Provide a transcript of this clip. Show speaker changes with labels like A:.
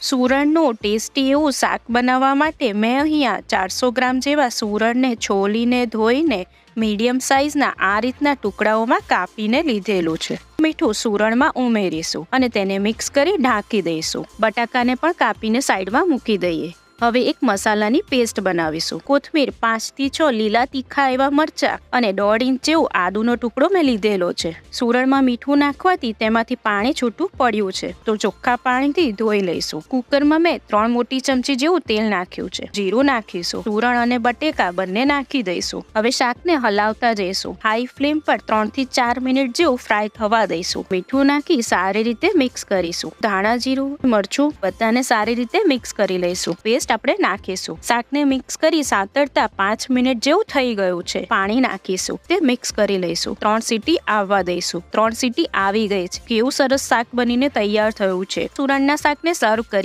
A: સુરણનું tasty એવું શાક બનાવવા માટે મેં અહીંયા ચારસો ગ્રામ જેવા સુરણને છોલીને ધોઈને મીડિયમ સાઇઝના આ રીતના ટુકડાઓમાં કાપીને લીધેલું છે. મીઠું સુરણમાં ઉમેરીશું અને તેને મિક્સ કરી ઢાંકી દઈશું. બટાકાને પણ કાપીને સાઈડમાં મૂકી દઈએ. હવે એક મસાલાની પેસ્ટ બનાવીશું. કોથમીર પાંચથી છ લીલા તીખા એવા મરચા અને દોઢ ઇંચ જેવો આદુનો ટુકડો મેં લીધેલો છે. સુરણમાં મીઠું નાખવાથી તેમાંથી પાણી છૂટું પડ્યું છે. તો ચોખ્ખા પાણીથી ધોઈ લઈશું. કુકરમાં મેં ત્રણ મોટી ચમચી જેવું તેલ નાખ્યું છે. જીરું નાખીશું. સુરણ અને બટેકા બંને નાખી દઈશું. હવે શાકને હલાવતા જઈશું. હાઈ ફ્લેમ પર ત્રણથી ચાર મિનિટ જેવું ફ્રાય થવા દઈશું. મીઠું નાખી સારી રીતે મિક્સ કરીશું. ધાણા જીરું, મરચું બધાને સારી રીતે મિક્સ કરી લઈશું. પેસ્ટ આપણે નાખીશું. શાકને મિક્સ કરી સાતરતા પાંચ મિનિટ જેવું થઈ ગયું છે. પાણી નાખીશું. તે મિક્સ કરી લઈશું. ત્રણ સીટી આવવા દઈશું. ત્રણ સીટી આવી ગઈ છે. કેવું સરસ શાક બનીને તૈયાર થયું છે. સુરણના શાકને સર્વ કરી